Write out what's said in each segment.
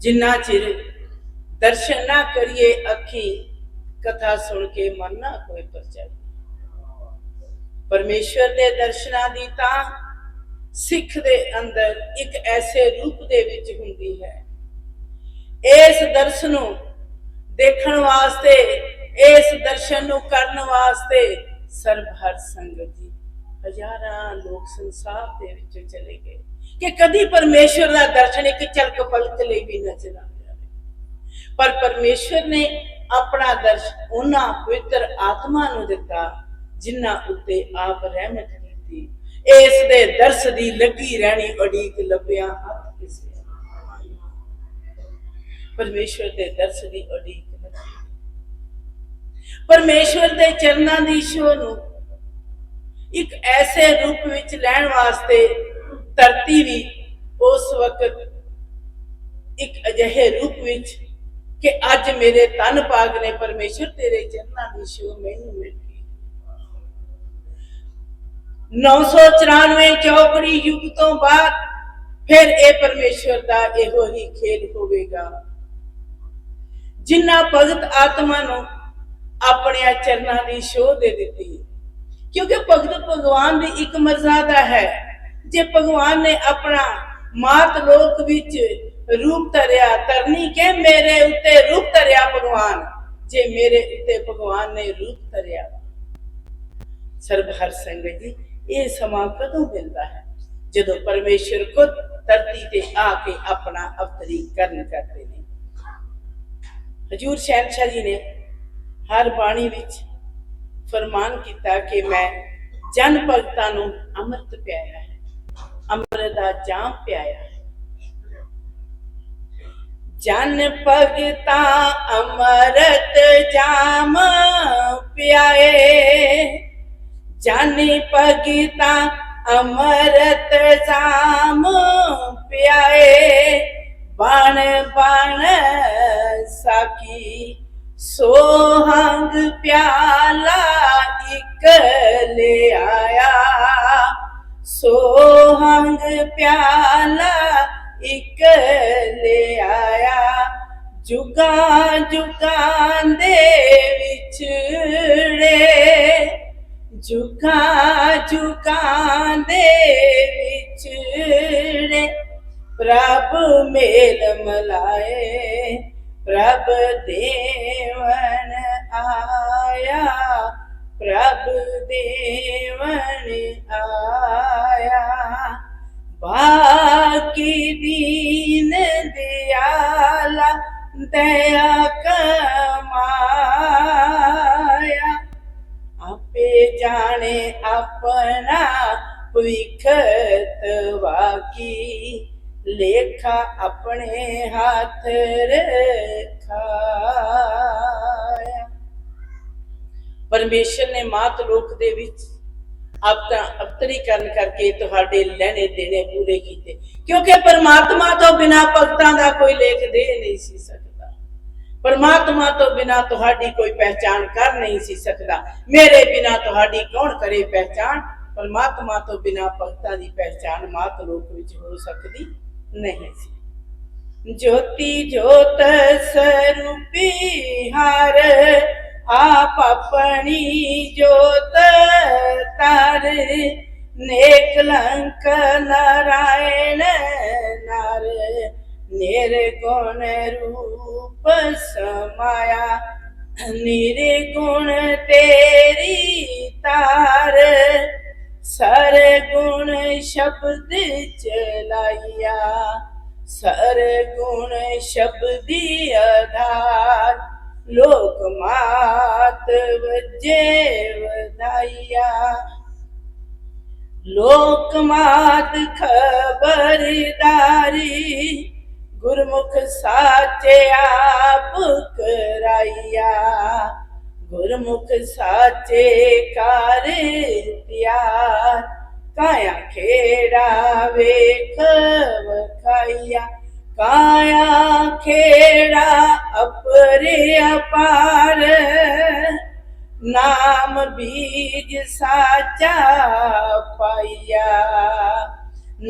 ਜਿੰਨਾ ਚਿਰ ਦਰਸ਼ਨ ਨਾ ਕਰੀਏ ਅੱਖੀ, ਕਥਾ ਸੁਣ ਕੇ ਮਨ ਨਾ ਕੋਈ ਪਰਚਾਈ ਪਰਮੇਸ਼ਵਰ ਦੇ ਦਰਸ਼ਨਾਂ ਦੀ ਤਾਂ ਸਿੱਖ ਦੇ ਅੰਦਰ ਇੱਕ ਐਸੇ ਰੂਪ ਦੇ ਵਿੱਚ ਹੁੰਦੀ ਹੈ। ਇਸ ਦਰਸ਼ਨ ਨੂੰ ਦੇਖਣ ਵਾਸਤੇ, ਇਸ ਦਰਸ਼ਨ ਨੂੰ ਕਰਨ ਵਾਸਤੇ ਸਰਬ ਹਰ ਸੰਗਤ ਜੀ, ਹਜ਼ਾਰਾਂ ਲੋਕ ਸੰਸਾਰ ਦੇ ਵਿੱਚੋਂ ਚਲੇ ਗਏ। ਕਿ ਕਦੀ ਪਰਮੇਸ਼ਵਰ ਦਾ ਦਰਸ਼ਨ ਇੱਕ ਝਲਕ ਪਲਕ ਲਈ ਵੀ ਨਜ਼ਰ ਆ ਜਾਵੇ ਪਰ ਪਰਮੇਸ਼ਵਰ ਨੇ ਆਪਣਾ ਦਰਸ਼ ਉਹਨਾਂ ਪਵਿੱਤਰ ਆਤਮਾ ਨੂੰ ਦਿੱਤਾ, ਜਿਨ੍ਹਾਂ ਉੱਤੇ ਆਪ ਰਹਿਮਤ ਕੀਤੀ। ਇਸ ਦੇ ਦਰਸ ਦੀ ਲੱਗੀ ਰਹਿਣੀ ਉਡੀਕ ਲੱਭਿਆ ਹੱਥ ਕਿਸੇ ਪਰਮੇਸ਼ਵਰ ਦੇ ਦਰਸ ਦੀ ਉਡੀਕ ਪਰਮੇਸ਼ਵਰ ਦੇ ਚਰਨਾਂ ਦੀ ਸ਼ੋ ਨੂੰ ਇੱਕ ਐਸੇ ਰੂਪ ਵਿੱਚ ਲੈਣ ਵਾਸਤੇ ਧਰਤੀ ਵੀ ਉਸ ਵਕਤ ਇੱਕ ਅਜਿਹੇ ਰੂਪ ਵਿੱਚ ਕਿ ਅੱਜ ਮੇਰੇ ਤਨ ਪਾਗ ਨੇ ਪਰਮੇਸ਼ਰ ਤੇਰੇ ਚਰਨਾਂ ਦੀ ਛੋਹ ਮੈਨੂੰ ਮਿਲ ਗਈ। 994 ਚੌਕੜੀ ਯੁੱਗ ਤੋਂ ਬਾਅਦ ਫਿਰ ਇਹ ਪਰਮੇਸ਼ਰ ਦਾ ਇਹੋ ਹੀ ਖੇਲ ਹੋਵੇਗਾ, ਜਿਨ੍ਹਾਂ ਭਗਤ ਆਤਮਾ ਨੂੰ ਆਪਣੇ ਚਰਨਾਂ ਦੀ ਸੋਹ ਦੇ ਦਿੱਤੀ। ਕਿਉਂਕਿ ਭਗਤ ਭਗਵਾਨ ਦੀ ਇੱਕ ਮਰਜ਼ਾਦਾ ਹੈ। ਜੇ ਭਗਵਾਨ ਨੇ ਆਪਣਾ ਮਾਤ ਲੋਕ ਵਿੱਚ ਰੂਪ ਧਰਿਆ ਤਰਨੀ ਕੇ ਮੇਰੇ ਉੱਤੇ ਰੂਪ ਧਰਿਆ ਭਗਵਾਨ? ਜੇ ਮੇਰੇ ਉੱਤੇ ਭਗਵਾਨ ਨੇ ਰੂਪ ਧਰਿਆ। ਸਰਬ ਹਰ ਸੰਗਤ ਜੀ, ਇਹ ਸਮਾਂ ਕਦੋਂ ਮਿਲਦਾ ਹੈ? ਜਦੋਂ ਪਰਮੇਸ਼ਰ ਖੁਦ ਧਰਤੀ ਤੇ ਆ ਕੇ ਆਪਣਾ ਅਵਤਰੀ ਕਰਨ ਕਰਦੇ ਨੇ। ਹਜੂਰ ਸ਼ਹਿਨशाह ਜੀ ਨੇ ਹਰ ਬਾਣੀ ਵਿੱਚ ਫਰਮਾਨ ਕੀਤਾ ਕਿ ਮੈਂ ਜਨ ਭਗਤਾਂ ਨੂੰ ਅੰਮ੍ਰਿਤ ਪਿਆਇਆ ਹੈ। ਅੰਮ੍ਰਿਤ ਦਾ ਜਾਮ ਪਿਆਇਆ। ਜਨ ਭਗਤਾ ਅਮਰਤ ਜਾਮ ਪਿਆਏ। ਜਨ ਭਗਤਾ ਅੰਮ੍ਰਿਤ ਜਾਮ ਪਿਆਏ। ਬਣ ਬਣ ਸਾਕੀ ਸੋਹੰਗ ਪਿਆਲਾ ਇੱਕ ਲੈ ਸੋਹੰਗ ਪਿਆਲਾ ਇੱਕ ਲਿਆਇਆ ਜੁਗਾਂ ਜੁਗਾਂ ਦੇ ਵਿਛੜੇ, ਜੁਗਾਂ ਜੁਗਾਂ ਦੇ ਵਿਛੜੇ। ਪ੍ਰਭ ਮੇਲ ਮਲਾਏ, ਪ੍ਰਭ ਦੇਵਨ ਆਇਆ। ਪ੍ਰਭ ਦੇਵਨ ਆਇਆ। ਬਾਕੀ ਦੀਨ ਦਿਆਲਾ ਦਇਆ ਕਮਾਇਆ। ਆਪੇ ਜਾਣੇ ਆਪਣਾ ਭਵਿੱਖ ਵਾਕੀ। ਲੇਖਾ ਆਪਣੇ ਹੱਥ ਰਖਾਇਆ ਪਰਮੇਸ਼ਰ ਨੇ ਮਾਤ ਲੋਕ ਦੇ ਵਿੱਚ ਆਪਣਾ ਅਵਤਰੀਕਰਨ ਕਰਕੇ ਤੁਹਾਡੇ ਲੈਣੇ ਦੇਣੇ ਪੂਰੇ ਕੀਤੇ। ਕਿਉਂਕਿ ਪਰਮਾਤਮਾ ਤੋਂ ਬਿਨਾ ਭਗਤਾਂ ਦਾ ਕੋਈ ਲੇਖ ਦੇ ਨਹੀਂ ਸੀ ਸਕਦਾ। ਪਰਮਾਤਮਾ ਤੋਂ ਬਿਨਾ ਤੁਹਾਡੀ ਕੋਈ ਪਹਿਚਾਨ ਕਰ ਨਹੀਂ ਸੀ ਸਕਦਾ। ਮੇਰੇ ਬਿਨਾ ਤੁਹਾਡੀ ਕੌਣ ਕਰੇ ਪਹਿਚਾਣ? ਪਰਮਾਤਮਾ ਤੋਂ ਬਿਨਾ ਭਗਤਾਂ ਦੀ ਪਹਿਚਾਣ ਮਾਤ ਲੋਕ ਵਿੱਚ ਹੋ ਸਕਦੀ ਨਹੀਂ ਸੀ। ਜੋਤੀ ਜੋਤ ਸਰੂਪੀ ਹਰ ਆਪ ਆਪਣੀ ਜੋਤ ਤਰ ਨੇਕਲੰਕ ਨਾਰਾਇਣ ਨਰ ਨਿਰਗੁਣ ਰੂਪ ਸਮਾਇਆ। ਨਿਰਗੁਣ ਤੇਰੀ ਤਾਰ ਸਰਗੁਣ ਸ਼ਬਦ ਚਲਾਈਆ। ਸਰਗੁਣ ਸ਼ਬਦੀ ਆਧਾਰ ਲੋਕ ਮਾਤ ਵਜੇ ਵਧਾਈਆ। ਲੋਕ ਮਾਤ ਖਬਰਦਾਰੀ ਗੁਰਮੁਖ ਸਾਚੇ ਆਪ ਕਰਾਈਆ। ਗੁਰਮੁਖ ਸਾਚੇ ਕਰ ਤਿਆਰ ਕਾਇਆ ਖੇੜਾ ਵੇਖ ਵਖਾਈਆ। ਕਾਇਆ ਖੇੜਾ ਅਪਰੇ ਅਪਾਰ। ਨਾਮ ਬੀਜ ਸਾਚਾ ਪਾਈਆ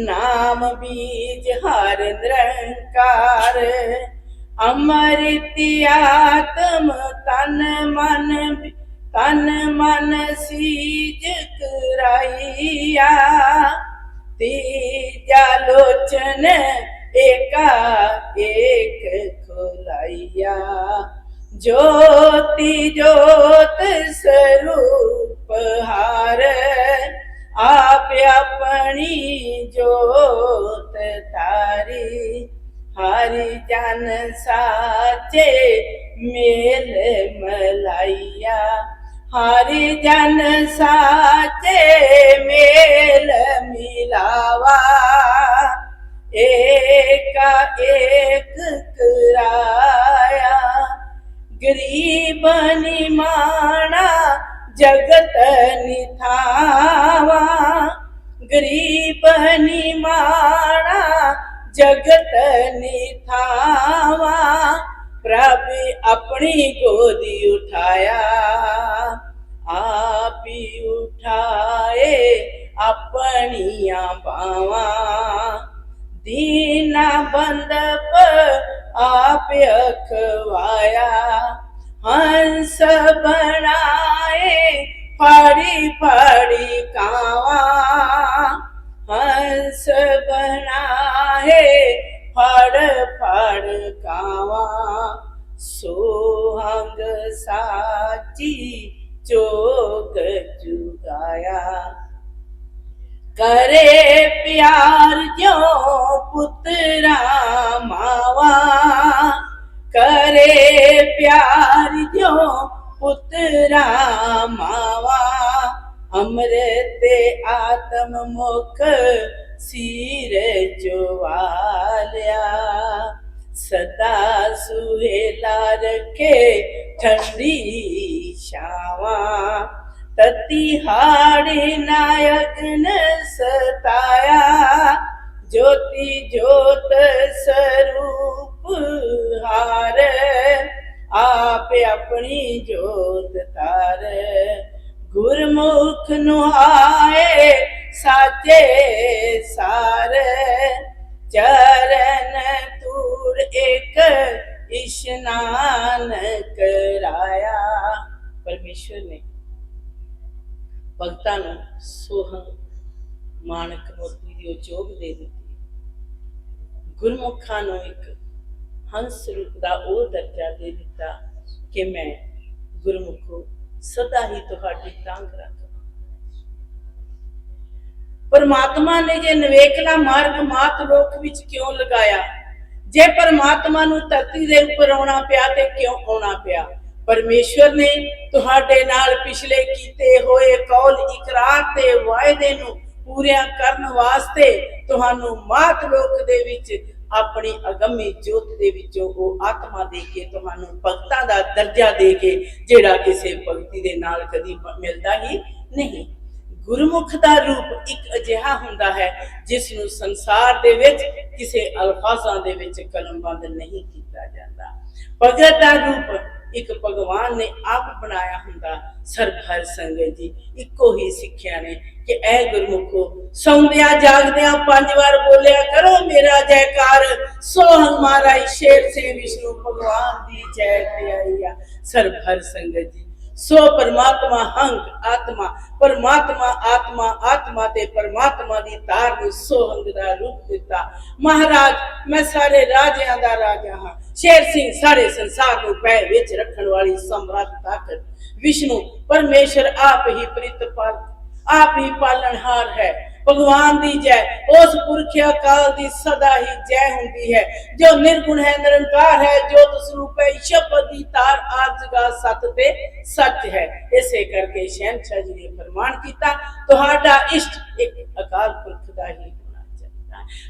ਨਾਮ ਬੀਜ ਹਰ ਨਿਰੰਕਾਰ। ਅਮਰਿਤ ਆਤਮ ਤਨ ਮਨ ਤਨ ਮਨ ਸੀਜ ਕਰਾਈਆ ਤੀਜਾ ਲੋਚਨ ਏਕਾ ਏਕ ਖੁਲਾਈਆ ਜੋਤੀ ਜੋਤ ਸਰੂਪ ਹਾਰ ਆਪ ਆਪਣੀ ਜੋਤ ਤਾਰੀ ਹਰਿ ਜਨ ਸਾਚੇ ਮੇਲ ਮਲਾਈਆ ਹਰਿ ਜਨ ਸਾਚੇ ਮੇਲ ਮਿਲਾਵਾ ਏਕਾ ਏਕ ਕਰਾਇਆ, ਗਰੀਬ ਮਾਣਾ, ਜਗਤ ਨਿਥਾਵਾ ਗਰੀਬ ਮਾਣਾ, ਜਗਤ ਨਿਥਾਵਾ ਪ੍ਰਭ ਆਪਣੀ ਗੋਦੀ ਉਠਾਇਆ, ਆਪ ਹੀ ਉਠਾਏ ਆਪਣੀਆਂ ਬਾਵਾਂ। ਦੀਨਾ ਬੰਦਪ ਆਪ ਅਖਵਾਇਆ ਹੰਸ ਬਣਾਏ ਫੜੀ ਫੜੀ ਕਾਵਾ ਹੰਸ ਬਣਾਏ ਫੜ ਫੜ ਕਾਵਾ ਸੋਹੰਗ ਸਾਚੀ ਚੋਕ ਜੁਗਾਇਆ करे प्यार ਕਿਉਂ ਪੁੱਤਰਾ ਮਾਵਾ ਕਰੇ ਪਿਆਰ ਜੋ ਪੁੱਤਰਾ ਮਾਵਾ, ਅਮਰਤ ਆਤਮ ਮੁਖ ਸੀਰ ਚੁਵਾਲਿਆ ਸਦਾ ਸੁਹੇਲਾ ਰਖੇ ਠੰਡੀ ਛਾਵਾ, ਤਤੀ ਹਾੜੀ ਨਾਇਕ ਨੇ ਸਤਾਇਆ। ਜੋਤੀ ਜੋਤ ਸਰੂਪ ਹਾਰ ਆਪ ਆਪਣੀ ਜੋਤ ਤਾਰ ਗੁਰਮੁਖ ਨੁਹਾਏ ਸਾਚੇ ਸਾਰ ਚਰਨ ਤੂਰ ਇੱਕ ਇਸ਼ਨਾਨ ਕਰਾਇਆ ਪਰਮੇਸ਼ਰ ਨੇ ਭਗਤਾਂ ਨੂੰ ਸੋਹਣ ਮਾਨਕ ਮੋਤੀ ਦੀ ਉਹ ਚੋਗ ਦੇ ਦਿੱਤੀ ਗੁਰਮੁਖਾਂ ਨੂੰ ਇੱਕ ਹੰਸ ਰੂਪ ਦਾ ਉਹ ਦਰਜਾ ਦੇ ਦਿੱਤਾ ਕਿ ਮੈਂ ਗੁਰਮੁਖੋ ਸਦਾ ਹੀ ਤੁਹਾਡੀ ਤਾਂਗ ਰੱਖਾਂ। ਪਰਮਾਤਮਾ ਨੇ ਜੇ ਨਵੇਕਲਾ ਮਾਰਗ ਮਾਤ ਲੋਕ ਵਿੱਚ ਕਿਉਂ ਲਗਾਇਆ? ਜੇ ਪਰਮਾਤਮਾ ਨੂੰ ਧਰਤੀ ਦੇ ਉੱਪਰ ਆਉਣਾ ਪਿਆ ਤੇ ਕਿਉਂ ਆਉਣਾ ਪਿਆ? ਪਰਮੇਸ਼ਵਰ ਨੇ ਤੁਹਾਡੇ ਨਾਲ ਪਿਛਲੇ ਕੀਤੇ ਹੋਏ ਕੌਲ ਇਕਰਾਰ ਤੇ ਵਾਅਦੇ ਨੂੰ ਪੂਰਿਆ ਕਰਨ ਵਾਸਤੇ ਤੁਹਾਨੂੰ ਮਾਤ ਲੋਕ ਦੇ ਵਿੱਚ ਆਪਣੀ ਅਗੰਮੀ ਜੋਤ ਦੇ ਵਿੱਚੋਂ ਉਹ ਆਤਮਾ ਦੇ ਕੇ ਤੁਹਾਨੂੰ ਭਗਤਾਂ ਦਾ ਦਰਜਾ ਦੇ ਕੇ ਜਿਹੜਾ ਕਿਸੇ ਭਗਤੀ ਦੇ ਨਾਲ ਕਦੀ ਮਿਲਦਾ ਹੀ ਨਹੀਂ। ਗੁਰਮੁਖ ਦਾ ਰੂਪ ਇੱਕ ਅਜਿਹਾ ਹੁੰਦਾ ਹੈ ਜਿਸ ਨੂੰ ਸੰਸਾਰ ਦੇ ਵਿੱਚ ਕਿਸੇ ਅਲਫਾਜ਼ਾਂ ਦੇ ਵਿੱਚ ਕਲਮਬੰਦ ਨਹੀਂ ਕੀਤਾ ਜਾਂਦਾ। ਭਗਤ ਦਾ ਰੂਪ ਇੱਕ ਭਗਵਾਨ ਨੇ ਆਪ ਬਣਾਇਆ ਹੁੰਦਾ ਸਰਬ ਹਰ ਸੰਗਤ ਜੀ, ਇੱਕੋ ਹੀ ਸਿੱਖਿਆ ਨੇ ਕਿ ਐ ਗੁਰਮੁਖੋ, ਸੌਂਦਿਆਂ ਜਾਗਦਿਆਂ ਪੰਜ ਵਾਰ ਬੋਲਿਆ ਕਰੋ, ਮੇਰਾ ਜੈਕਾਰ ਸੋ ਹਮਾਰਾ ਸ਼ੇਰ ਸੇ ਵਿਸ਼ਨੂੰ ਭਗਵਾਨ ਦੀ ਜੈ ਪਿਆਈਆ ਸਰਬ ਹਰ ਸੰਗਤ ਜੀ, ਸੋ ਪਰਮਾਤਮਾ ਹੰਗ ਆਤਮਾ, ਪਰਮਾਤਮਾ ਆਤਮਾ ਆਤਮਾ ਤੇ ਪਰਮਾਤਮਾ ਦੀ ਤਾਰ ਨੂੰ ਸੋਹੰਗ ਦਾ ਰੂਪ ਦਿੱਤਾ। ਮਹਾਰਾਜ, ਮੈਂ ਸਾਰੇ ਰਾਜਿਆਂ ਦਾ ਰਾਜਾ ਹਾਂ। ਸ਼ੇਰ ਸਿੰਘ ਸਾਰੇ ਸੰਸਾਰ ਨੂੰ ਪੈ ਵਿੱਚ ਰੱਖਣ ਵਾਲੀ ਸਮਰੱਥ ਤਾਕਤ, ਵਿਸ਼ਨੂੰ ਪਰਮੇਸ਼ਰ ਆਪ ਹੀ ਪ੍ਰਿਤਪਾਲ ਆਪ ਹੀ ਪਾਲਣਹਾਰ ਹੈ। ਭਗਵਾਨ ਦੀ ਜੈ, ਉਸ ਪੁਰਖ ਅਕਾਲ ਦੀ ਸਦਾ ਹੀ ਜੈ ਹੁੰਦੀ ਹੈ। ਜੋ ਨਿਰਗੁਣ ਹੈ, ਨਿਰੰਕਾਰ ਹੈ ਜੋਤ ਸਰੂਪ ਹੈ, ਸ਼ਬਦ ਦੀ ਤਾਰ ਆਜਗਾ ਸਤ ਤੇ ਸੱਚ ਹੈ। ਇਸੇ ਕਰਕੇ ਸ਼ਹਿਨशाह ਜੀ ਨੇ ਫਰਮਾਨ ਕੀਤਾ, ਤੁਹਾਡਾ ਇਸ਼ਟ ਇੱਕ ਅਕਾਲ ਪੁਰਖ ਦਾ ਹੀ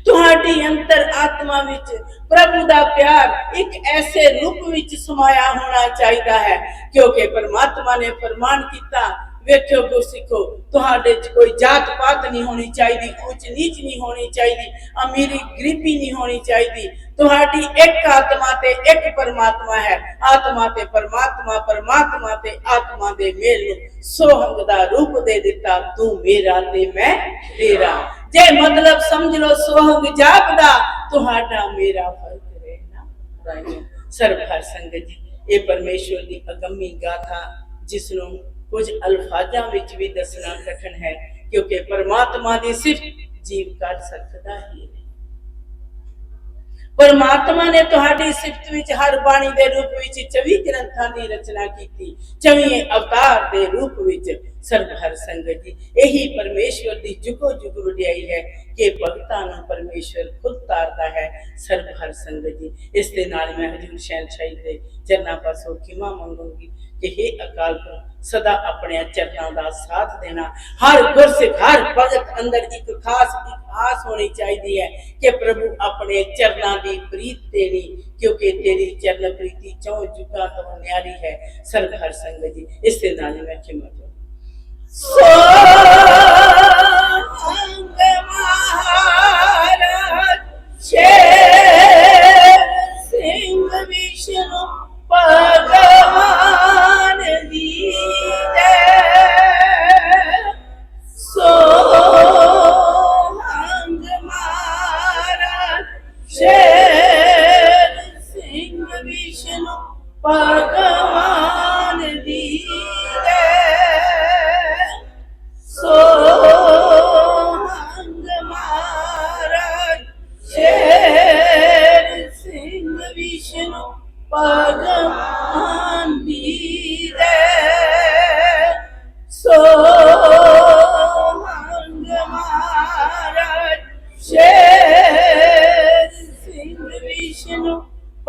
ਤੁਹਾਡੀ ਅੰਤਰ ਆਤਮਾ ਵਿੱਚ ਪ੍ਰਭੂ ਦਾ ਪਿਆਰ ਇੱਕ ਐਸੇ ਰੂਪ ਵਿੱਚ ਸਮਾਇਆ ਹੋਣਾ ਚਾਹੀਦਾ ਹੈ, ਕਿਉਂਕਿ ਪਰਮਾਤਮਾ ਨੇ ਫਰਮਾਨ ਕੀਤਾ, ਵੇਖਿਓ ਗੁਰਸਿੱਖੋ, ਤੁਹਾਡੇ 'ਚ ਕੋਈ ਜਾਤ ਪਾਤ ਨਹੀਂ ਹੋਣੀ ਚਾਹੀਦੀ, ਉੱਚ ਨੀਚ ਨਹੀਂ ਹੋਣੀ ਚਾਹੀਦੀ, ਅਮੀਰੀ ਗਰੀਬੀ ਨਹੀਂ ਹੋਣੀ ਚਾਹੀਦੀ। ਤੁਹਾਡੀ ਇੱਕ ਆਤਮਾ ਤੇ ਇੱਕ ਪਰਮਾਤਮਾ ਹੈ। ਆਤਮਾ ਤੇ ਪਰਮਾਤਮਾ ਪਰਮਾਤਮਾ ਤੇ ਆਤਮਾ ਦੇ ਮੇਲ ਨੂੰ ਸੋਹੰਗ ਦਾ ਰੂਪ ਦੇ ਦਿੱਤਾ, ਤੂੰ ਮੇਰਾ ਤੇ ਮੈਂ ਤੇਰਾ। ਜੇ ਮਤਲਬ ਸਮਝ ਲਓ ਸੋਹੰਗ ਜਾਪਦਾ ਤੁਹਾਡਾ ਮੇਰਾ ਫ਼ਰਕ ਰਹਿਣਾ ਰਾਈਓ ਸਰਬਹਰ ਸੰਗਤ ਜੀ ਇਹ ਪਰਮੇਸ਼ਵਰ ਦੀ ਅਗੰਮੀ ਗਾਥਾ ਜਿਸ ਨੂੰ ਕੁਝ ਅਲਫਾਜ਼ਾਂ ਵਿੱਚ ਵੀ ਦੱਸਣਾ ਕਠਨ ਹੈ ਕਿਉਂਕਿ ਪਰਮਾਤਮਾ ਦੀ ਸਿਫਤ ਜੀਵ ਕਰ ਸਕਦਾ ਹੀ ਨਹੀਂ। ਪਰਮਾਤਮਾ ਨੇ ਤੁਹਾਡੀ ਸਿਫਤ ਵਿੱਚ ਹਰ ਬਾਣੀ ਦੇ ਰੂਪ ਵਿੱਚ 24 ਗ੍ਰੰਥਾਂ ਦੀ ਰਚਨਾ ਕੀਤੀ 24 ਅਵਤਾਰ ਦੇ ਰੂਪ ਵਿੱਚ ਸਰਬ ਹਰ ਸੰਗਤ ਜੀ, ਇਹੀ ਪਰਮੇਸ਼ਵਰ ਦੀ ਜੁਗੋ ਜੁਗ ਵਡਿਆਈ ਹੈ ਕਿ ਭਗਤਾਂ ਨੂੰ ਪਰਮੇਸ਼ਵਰ ਖੁਦ ਤਾਰਦਾ ਹੈ ਸਰਬ ਹਰ ਸੰਗਤ ਜੀ। ਇਸ ਦੇ ਨਾਲ ਮੈਂ ਹਜੂਰ ਸ਼ਹਿਨਸ਼ਾਹੀ ਦੇ ਚਰਨਾਂ ਪਾਸੋਂ ਖਿਮਾ ਮੰਗੂੰਗੀ ਕਿ हे ਅਕਾਲ ਪੁਰਖ, ਸਦਾ ਆਪਣੇ ਚਰਨਾਂ ਦਾ ਸਾਥ ਦੇਣਾ। ਹਰ ਗੁਰਸਿੱਖ, ਹਰ ਭਗਤ ਅੰਦਰ ਇੱਕ ਖਾਸ, ਇੱਕ ਆਸ ਹੋਣੀ ਚਾਹੀਦੀ ਹੈ ਕਿ ਪ੍ਰਭੂ ਆਪਣੇ ਚਰਨਾਂ ਦੀ ਪ੍ਰੀਤ ਤੇਰੀ ਕਿਉਂਕਿ ਤੇਰੀ ਚਰਨ ਪ੍ਰੀਤੀ ਚੌ ਜੁਗਾ ਤੋਂ ਨਿਆਰੀ ਹੈ ਸਰਬ ਹਰ ਸੰਗਤ ਜੀ। ਇਸ ਦੇ ਨਾਲ ਮੈਂ ਖਿਮਾ ਚਾਹੁੰਦੀ ਸੋਹੰਗ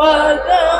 ਭਗਵਾਨ